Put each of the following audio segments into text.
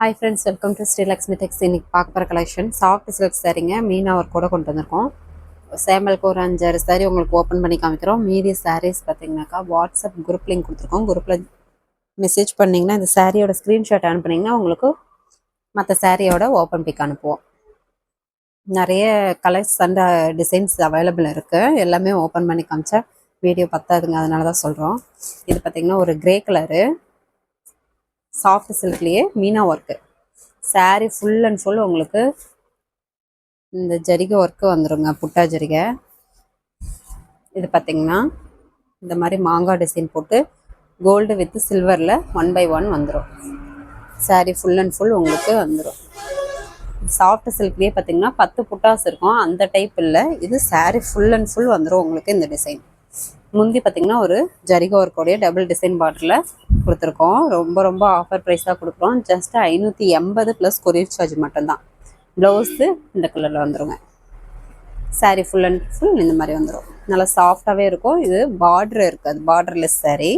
Hi friends welcome to Srilakshmi tex இன்னைக்கு பார்க்க போகிற கலெக்ஷன் சாஃப்ட் சில்க் சாரீங்க மீனா ஒர்க் கூட கொண்டு வந்திருக்கோம். சேமலுக்கு ஒரு அஞ்சாறு சாரீ உங்களுக்கு ஓப்பன் பண்ணி காமிக்கிறோம். மீதி சாரீஸ் பார்த்தீங்கன்னாக்கா வாட்ஸ்அப் குரூப் லிங்க் கொடுத்துருக்கோம். குரூப்பில் மெசேஜ் பண்ணிங்கன்னா இந்த சாரியோட ஸ்க்ரீன்ஷாட் அனுப்புனீங்கன்னா உங்களுக்கு மற்ற சாரியோட ஓப்பன் பிக் அனுப்புவோம். நிறைய கலர்ஸ் அண்ட் டிசைன்ஸ் அவைலபிள் இருக்குது எல்லாமே ஓப்பன் பண்ணி காமிச்சா வீடியோ பத்தாதுங்க அதனால தான் சொல்கிறோம் இது பார்த்திங்கன்னா ஒரு grey colour soft சில்க்லேயே meena work saree full and full உங்களுக்கு இந்த ஜரிகை ஒர்க்கு வந்துருங்க புட்டா ஜரிகை. இது பார்த்தீங்கன்னா இந்த மாதிரி மாங்காய் டிசைன் போட்டு கோல்டு வித் சில்வரில் ஒன் பை ஒன் வந்துடும் saree ஃபுல் அண்ட் ஃபுல் உங்களுக்கு வந்துடும் சாஃப்ட் சில்க்லேயே பார்த்தீங்கன்னா பத்து புட்டாஸ் இருக்கும் அந்த டைப் இல்லை. இது saree ஃபுல் அண்ட் ஃபுல் வந்துடும் உங்களுக்கு இந்த டிசைன் முந்தி பார்த்தீங்கன்னா ஒரு ஜரிகோ ஒர்க்கோடைய டபுள் டிசைன் பார்டரில் கொடுத்துருக்கோம். ரொம்ப ரொம்ப ஆஃபர் ப்ரைஸாக கொடுக்குறோம். ஜஸ்ட் ஐநூற்றி எண்பது ப்ளஸ் கொரியர் சார்ஜ் மட்டும்தான். ப்ளவுஸு இந்த கலரில் வந்துடுங்க சாரீ ஃபுல் அண்ட் ஃபுல் இந்த மாதிரி வந்துடும் நல்லா சாஃப்டாகவே இருக்கும். இது பார்டர் இருக்காது பார்டர்லெஸ் சாரீ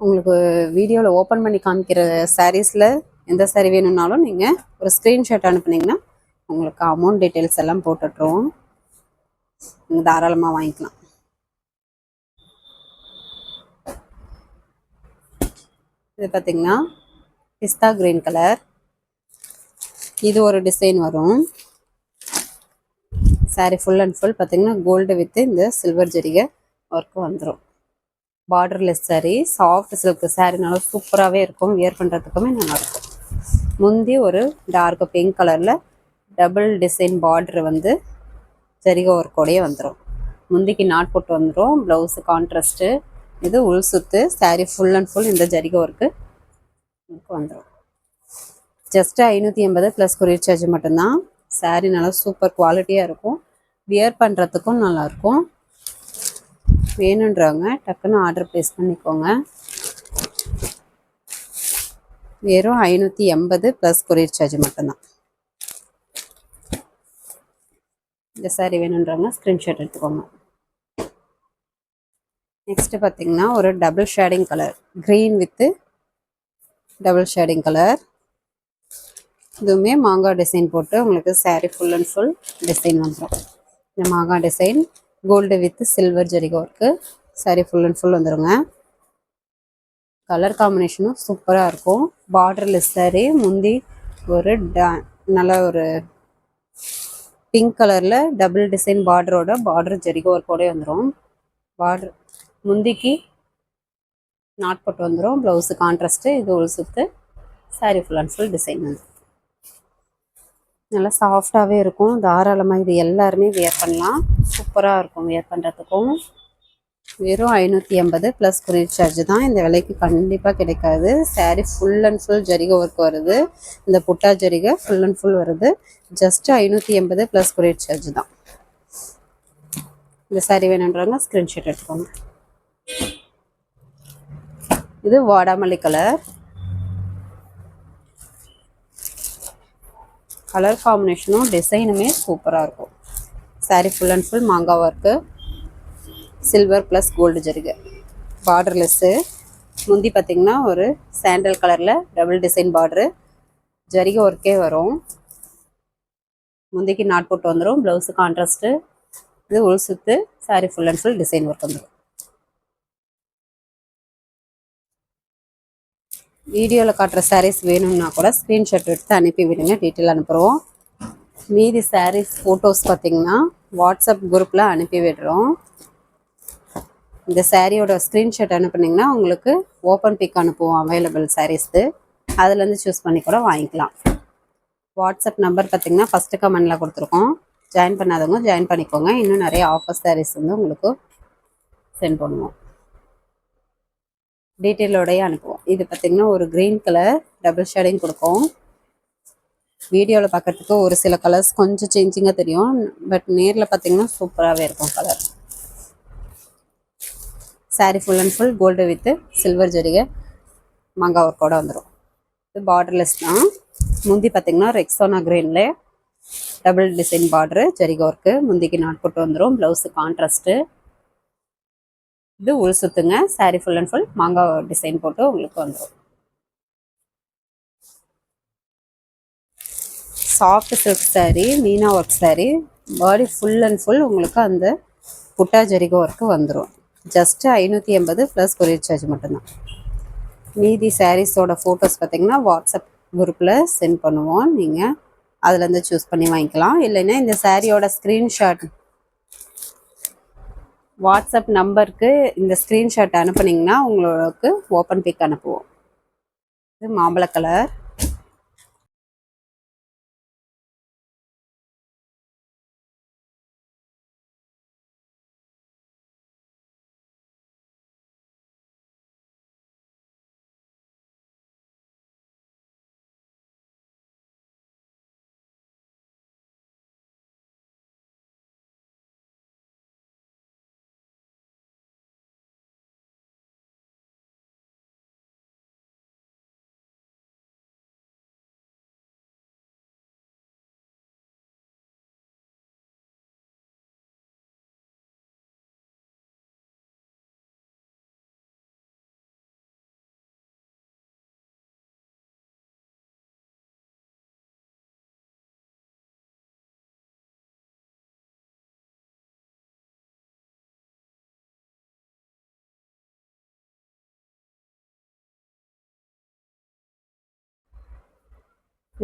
உங்களுக்கு வீடியோவில் ஓப்பன் பண்ணி காமிக்கிற சாரீஸில் எந்த சாரீ வேணும்னாலும் நீங்கள் ஒரு ஸ்க்ரீன்ஷாட் அனுப்புனீங்கன்னா உங்களுக்கு அமௌண்ட் டீட்டெயில்ஸ் எல்லாம் போட்டுட்ருவோம் நீங்கள் தாராளமாக வாங்கிக்கலாம். இது பார்த்தீங்கன்னா பிஸ்தா கிரீன் கலர். இது ஒரு டிசைன் வரும். Saree ஃபுல் அண்ட் ஃபுல் பார்த்தீங்கன்னா கோல்டு வித்து இந்த சில்வர் ஜரிகை ஒர்க்கு வந்துடும் பார்டர்லெஸ் saree சாஃப்ட் சில்க் சாரீனால சூப்பராகவே இருக்கும். வியர் பண்ணுறதுக்குமே நல்லாயிருக்கும் முந்தி ஒரு டார்க் பிங்க் கலரில் டபுள் டிசைன் பார்டர் வந்து ஜரிகை ஒர்க்கோடையே வந்துடும் முந்திக்கு நாட் போட்டு வந்துடும் ப்ளவுஸு கான்ட்ராஸ்ட்டு இது உள் சுத்து saree ஃபுல் அண்ட் ஃபுல் இந்த ஜரிகை ஒர்க்கு வந்துடும் ஜஸ்ட் ஐநூற்றி எண்பது ப்ளஸ் கொரியர் சார்ஜ் மட்டும்தான். Saree நல்லா சூப்பர் குவாலிட்டியாக இருக்கும். வியர் பண்ணுறதுக்கும் நல்லாயிருக்கும் வேணுன்றவங்க டக்குன்னு ஆர்டர் ப்ளேஸ் பண்ணிக்கோங்க. வெறும் ஐநூற்றி எண்பது ப்ளஸ் கொரியர் சார்ஜ் மட்டும்தான். இந்த சாரீ வேணுன்றவங்க ஸ்க்ரீன்ஷாட் எடுத்துக்கோங்க. நெக்ஸ்ட்டு பார்த்தீங்கன்னா ஒரு double shading colour green with double shading colour இதுவுமே மாங்காய் டிசைன் போட்டு உங்களுக்கு saree full and full design வந்துடும் இந்த மாங்காய் design gold with silver ஜரிகை work saree full and full வந்துடுங்க கலர் காம்பினேஷனும் சூப்பராக இருக்கும். பார்டர்லெஸ் சாரீ முந்தி ஒரு டா நல்ல ஒரு பிங்க் கலரில் டபுள் டிசைன் பார்டரோட பார்டர் ஜெரிகோ ஒர்க்கோடய வந்துடும் பார்டர் முந்திக்கு நாட் போட்டு வந்துடும் ப்ளவுஸு கான்ட்ராஸ்ட்டு இது ஒரு சுத்து. saree full and full design வந்து நல்லா சாஃப்டாகவே இருக்கும். தாராளமாக இது எல்லாருமே வியர் பண்ணலாம். சூப்பராக இருக்கும் வியர் பண்ணுறதுக்கும் வெறும் ஐநூற்றி எண்பது ப்ளஸ் கொரியர் சார்ஜ் தான். இந்த விலைக்கு கண்டிப்பாக கிடைக்காது. சாரீ ஃபுல் அண்ட் ஃபுல் ஜரிகை ஒர்க் வருது. இந்த புட்டா ஜரிகை ஃபுல் அண்ட் ஃபுல் வருது. ஜஸ்ட் ஐநூற்றி எண்பது ப்ளஸ் கொரியர் சார்ஜ் தான். இந்த சாரீ வேணுன்றவங்க ஸ்க்ரீன்ஷாட் எடுத்துக்கோங்க. இது வாடாமல்லி கலர் கலர் காம்பினேஷனும் டிசைனுமே சூப்பராக இருக்கும். சாரீ ஃபுல் அண்ட் ஃபுல் மாங்காய் ஒர்க்கு சில்வர் ப்ளஸ் கோல்டு ஜருகு. பார்டர்லெஸ்ஸு முந்தி பார்த்திங்கன்னா ஒரு சாண்டல் கலரில் டபுள் டிசைன் பார்டரு ஜரிகை ஒர்க்கே வரும். முந்திக்கு நாட் போட்டு வந்துடும் ப்ளவுஸு கான்ட்ராஸ்ட்டு இது உள் சுத்து sari full and full design work வந்துடும் வீடியோவில் காட்டுற சாரீஸ் வேணும்னா கூட ஸ்க்ரீன்ஷாட் எடுத்து அனுப்பி விடுங்க. டீட்டெயில் அனுப்புகிறோம் மீதி சாரீஸ் ஃபோட்டோஸ் பார்த்திங்கன்னா வாட்ஸ்அப் குரூப்பில் அனுப்பி விடுறோம். இந்த சாரியோட ஸ்க்ரீன்ஷாட் அனுப்புனீங்கன்னா உங்களுக்கு ஓப்பன் பிக் அனுப்புவோம் அவைலபிள் சாரீஸ்து அதுலேருந்து சூஸ் பண்ணி கூட வாங்கிக்கலாம். வாட்ஸ்அப் நம்பர் பார்த்தீங்கன்னா ஃபஸ்ட்டு கமெண்டில் கொடுத்துருக்கோம். ஜாயின் பண்ணாதவங்க ஜாயின் பண்ணிக்கோங்க. இன்னும் நிறைய ஆஃபர் சாரீஸ் வந்து உங்களுக்கு சென்ட் பண்ணுவோம். டீட்டெயிலோடய அனுப்புவோம். இது பார்த்திங்கன்னா ஒரு க்ரீன் கலர் டபுள் ஷேடிங் கொடுக்கும். வீடியோவில் பார்க்குறதுக்கு ஒரு சில கலர்ஸ் கொஞ்சம் சேஞ்சிங்காக தெரியும். பட் நேரில் பார்த்திங்கன்னா சூப்பராகவே இருக்கும் colour saree full and full gold with silver ஜரிகை மங்கா ஒர்க்கோட வந்துடும் இது பார்டர்லெஸ் தான் முந்தி பார்த்தீங்கன்னா ரெக்ஸோனா க்ரீனில் டபுள் டிசைன் பார்டரு ஜரிகை ஒர்க்கு முந்திக்கு நாட் போட்டு வந்துடும் ப்ளவுஸு கான்ட்ராஸ்ட்டு இது உள் சுத்துங்க சாரீ ஃபுல் அண்ட் ஃபுல் மாங்காய் டிசைன் போட்டு உங்களுக்கு வந்துடும் soft silk sari Meena work sari body full and full உங்களுக்கு அந்த புட்டா ஜரிகை ஒர்க்கு வந்துடும் ஜஸ்ட்டு ஐநூற்றி எண்பது ப்ளஸ் கொரியர் சார்ஜ் மட்டும்தான். மீதி சாரீஸோட ஃபோட்டோஸ் பார்த்தீங்கன்னா வாட்ஸ்அப் குரூப்பில் சென்ட் பண்ணுவோம். நீங்கள் அதுலேருந்து சூஸ் பண்ணி வாங்கிக்கலாம். இல்லைன்னா இந்த சாரியோட ஸ்க்ரீன்ஷாட் வாட்ஸ்அப் நம்பருக்கு இந்த ஸ்க்ரீன்ஷாட் அனுப்புனீங்கன்னா உங்களுக்கு ஓப்பன் பிக் அனுப்புவோம். இது மாம்பழ கலர்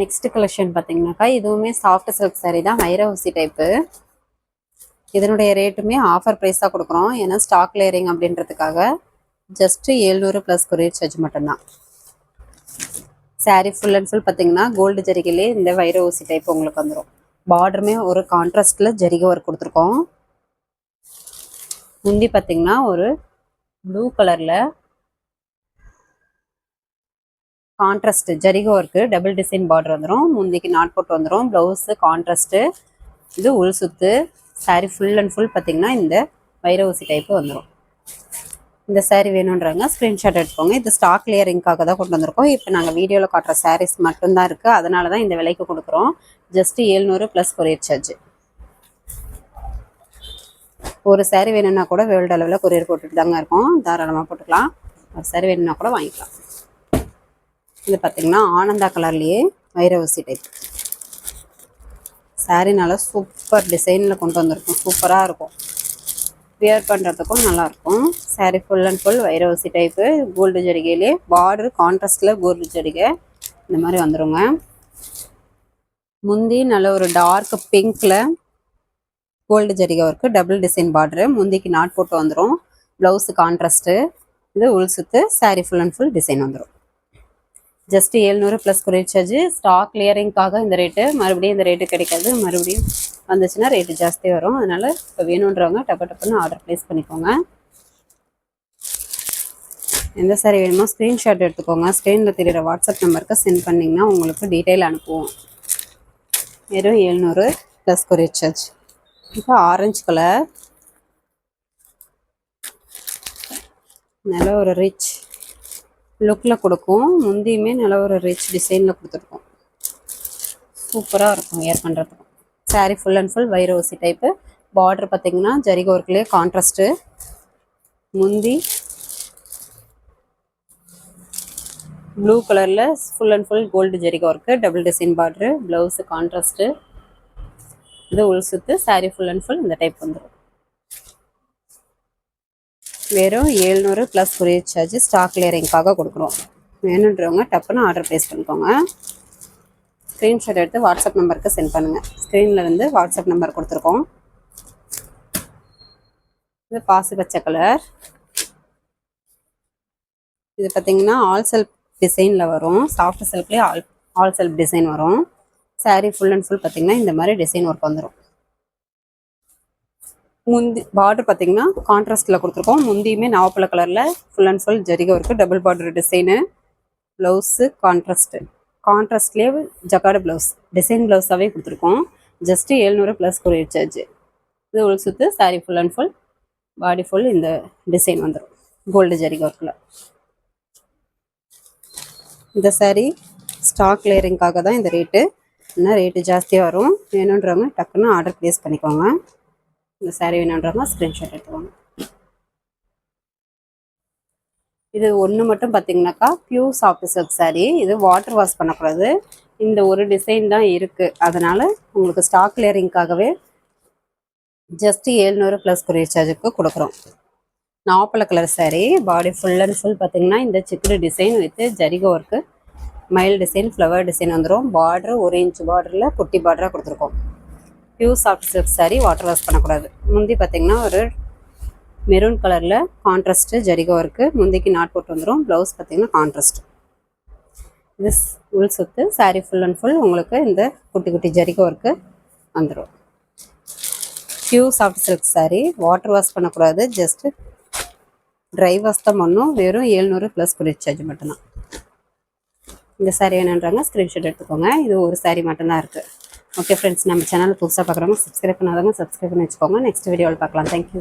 நெக்ஸ்ட் கலெக்ஷன் பார்த்தீங்கன்னாக்கா இதுவுமே சாஃப்ட் சில்க் சாரீ தான் வைரவசி டைப்பு இதனுடைய ரேட்டுமே ஆஃபர் ப்ரைஸ் தான் கொடுக்குறோம். ஏன்னா ஸ்டாக் லேயரிங் அப்படின்றதுக்காக ஜஸ்ட்டு ஏழ்நூறு ப்ளஸ் கொரியர் சார்ஜ் மட்டும்தான். சாரீ ஃபுல் அண்ட் ஃபுல் பார்த்தீங்கன்னா கோல்டு ஜரிகையிலே இந்த வைர ஊசி டைப் உங்களுக்கு வந்துடும் பார்டருமே ஒரு கான்ட்ராஸ்டில் ஜரிகை ஒர்க் கொடுத்துருக்கோம். முந்தி பார்த்தீங்கன்னா ஒரு ப்ளூ கலரில் கான்ட்ராஸ்ட் ஜரிகோ ஒர்க்கு டபுள் டிசைன் பார்டர் வந்துடும் முந்திக்கு நாட் போட்டு வந்துடும் ப்ளவுஸு கான்ட்ராஸ்ட்டு இது உள் சுத்து. saree ஃபுல் அண்ட் ஃபுல் பார்த்தீங்கன்னா இந்த வைர ஊசி டைப்பு வந்துடும் இந்த saree வேணுன்றாங்க. ஸ்க்ரீன்ஷாட் எடுத்துக்கோங்க. இது ஸ்டாக் கிளியரிங்காக தான் கொண்டு வந்திருக்கோம். இப்போ நாங்கள் வீடியோவில் காட்டுற சாரீஸ் மட்டும்தான் இருக்குது அதனால தான் இந்த விலைக்கு கொடுக்குறோம். ஜஸ்ட்டு ஏழ்நூறு ப்ளஸ் கொரியர் சார்ஜ் ஒரு சேரீ வேணும்னா கூட வேர்ல்டு அளவில் கொரியர் போட்டுட்டு தாங்க இருக்கும். தாராளமாக போட்டுக்கலாம். ஒரு saree வேணும்னா கூட வாங்கிக்கலாம். இது பார்த்தீங்கன்னா ஆனந்தா கலர்லேயே வைரவசி டைப் சாரீ நல்லா சூப்பர் டிசைனில் கொண்டு வந்திருக்கும். சூப்பராக இருக்கும். வியர் பண்ணுறதுக்கும் நல்லாயிருக்கும். சாரீ ஃபுல் அண்ட் ஃபுல் வைரவசி டைப்பு கோல்டு ஜரிகையிலே பார்டர் கான்ட்ராஸ்டில் கோல்டு ஜரிகை இந்த மாதிரி வந்துருங்க. முந்தி நல்ல ஒரு டார்க் பிங்க்கில் கோல்டு ஜரிகை ஒர்க்கு டபுள் டிசைன் பார்டரு முந்திக்கு நாட் போட்டு வந்துடும் ப்ளவுஸு கான்ட்ராஸ்ட்டு இது உள் சுத்து sari full and full design வந்துடும் ஜஸ்ட் ஏழ்நூறு ப்ளஸ் கொரியர் சார்ஜ் ஸ்டாக் கிளியரிங்காக இந்த ரேட்டு மறுபடியும் இந்த ரேட்டு கிடைக்காது. மறுபடியும் வந்துச்சுன்னா ரேட்டு ஜாஸ்தி வரும். அதனால் இப்போ வேணுன்றவங்க டப்பு டப்புன்னு ஆர்டர் ப்ளேஸ் பண்ணிக்கோங்க. எந்த சாரி வேணுமோ ஸ்க்ரீன்ஷாட் எடுத்துக்கோங்க. ஸ்க்ரீனில் தெரிகிற வாட்ஸ்அப் நம்பருக்கு சென்ட் பண்ணிங்கன்னா உங்களுக்கு டீட்டெயில் அனுப்புவோம். வெறும் ஏழ்நூறு ப்ளஸ் கொரியர் சார்ஜ் இப்போ ஆரஞ்சு கலர் நல்ல ஒரு ரிச் லுக்கில் கொடுக்கும். முந்தியுமே நல்ல ஒரு ரிச் டிசைனில் கொடுத்துருக்கோம். சூப்பராக இருக்கும் வேர் பண்ணுறதுக்கும் சாரீ ஃபுல் அண்ட் ஃபுல் வைரோசி டைப்பு பார்டர் பார்த்திங்கன்னா ஜரிகை ஒர்க்லேயே கான்ட்ராஸ்ட்டு முந்தி ப்ளூ கலரில் full and full gold ஜரிகை work double design border blouse contrast இது உள் சுத்து சாரீ ஃபுல் அண்ட் ஃபுல் இந்த டைப் வந்துடும் வெறும் ஏழ்நூறு ப்ளஸ் கொரியர் சார்ஜ் ஸ்டாக் கிளியரிங்காக கொடுக்குறோம் வேணுன்றவங்க டப்புன்னு ஆர்டர் ப்ளேஸ் பண்ணிக்கோங்க. ஸ்க்ரீன்ஷாட் எடுத்து வாட்ஸ்அப் நம்பருக்கு சென்ட் பண்ணுங்கள் ஸ்க்ரீனில் வந்து வாட்ஸ்அப் நம்பர் கொடுத்துருக்கோம். இது பாசி பச்சை கலர் இது பார்த்தீங்கன்னா ஆல் செல்ஃப் டிசைனில் வரும். சாஃப்ட் சில்க்லேயே ஆல் ஆல் செல்ஃப் டிசைன் வரும். சாரீ ஃபுல் அண்ட் ஃபுல் பார்த்தீங்கன்னா இந்த மாதிரி டிசைன் ஒர்க் வந்துடும் முந்தி பார்டர் பார்த்தீங்கன்னா கான்ட்ராஸ்டில் கொடுத்துருக்கோம். முந்தியுமே நவப்பழ கலரில் ஃபுல் அண்ட் ஃபுல் ஜரிகை இருக்குது double border design blouse contrast கான்ட்ராஸ்ட்லேயே jacquard blouse design ப்ளவுஸாகவே கொடுத்துருக்கோம். ஜஸ்ட்டு எழுநூறு ப்ளஸ் கொரியர் சார்ஜ் இது உள் சுற்று saree full and full body full இந்த டிசைன் வந்துடும் கோல்டு ஜரிகை ஒர்க்கில் இந்த saree ஸ்டாக் லேயரிங்காக தான் இந்த ரேட்டு இன்னும் ரேட்டு ஜாஸ்தியாக வரும்? வேணுன்றவங்க டக்குன்னு ஆர்டர் ப்ளேஸ் பண்ணிக்கோங்க. இந்த saree வேணுன்றவங்க ஸ்க்ரீன்ஷாட் எடுத்துக்கோங்க. இது ஒன்று மட்டும் பார்த்தீங்கன்னாக்கா பியூர் சாஃப்ட் சில்க் saree. இது வாட்டர் வாஷ் பண்ணக்கூடாது. இந்த ஒரு டிசைன் தான் இருக்குது அதனால உங்களுக்கு ஸ்டாக் கிளியரிங்காகவே ஜஸ்ட் ஏழ்நூறு ப்ளஸ் கொரியர் சார்ஜுக்கு கொடுக்குறோம். நாப்பல colour sari body full and full பார்த்தீங்கன்னா இந்த சிக்குடு டிசைன் வித்து ஜரிகோ ஒர்க்கு மயில் டிசைன் ஃப்ளவர் டிசைன் வந்துடும் பார்டர் ஒரு இன்ச் பார்டரில் குட்டி பார்டராக கொடுத்துருக்கோம். Pure soft silk sari water wash பண்ணக்கூடாது. முந்தி பார்த்தீங்கன்னா ஒரு மெரூன் கலரில் கான்ட்ராஸ்ட்டு ஜரிகோ இருக்குது முந்திக்கு நாட் போட்டு வந்துடும் ப்ளவுஸ் பார்த்தீங்கன்னா கான்ட்ராஸ்ட் இது உள் சுத்து சாரீ ஃபுல் அண்ட் ஃபுல் உங்களுக்கு இந்த குட்டி குட்டி ஜரிகோ இருக்குது வந்துடும் pure soft silk sari water wash பண்ணக்கூடாது. ஜஸ்ட்டு ட்ரை வாஷ் தான் பண்ணும். வெறும் ஏழ்நூறு ப்ளஸ் குளிர் சார்ஜ் மட்டும்தான். இந்த சாரீ என்னன்றாங்க? ஸ்க்ரீன்ஷாட் எடுத்துக்கோங்க. இது ஒரு சாரீ மட்டும்தான் இருக்குது ஓகே ஃப்ரெண்ட்ஸ் நம்ம சேனல் புதுசாக பார்க்குறவங்க சப்ஸ்கிரைப் பண்ணாதவங்க சப்ஸ்கிரைப் பண்ணி வச்சுக்கோங்க. நெக்ஸ்ட் வீடியோவில் பார்க்கலாம். தேங்க்யூ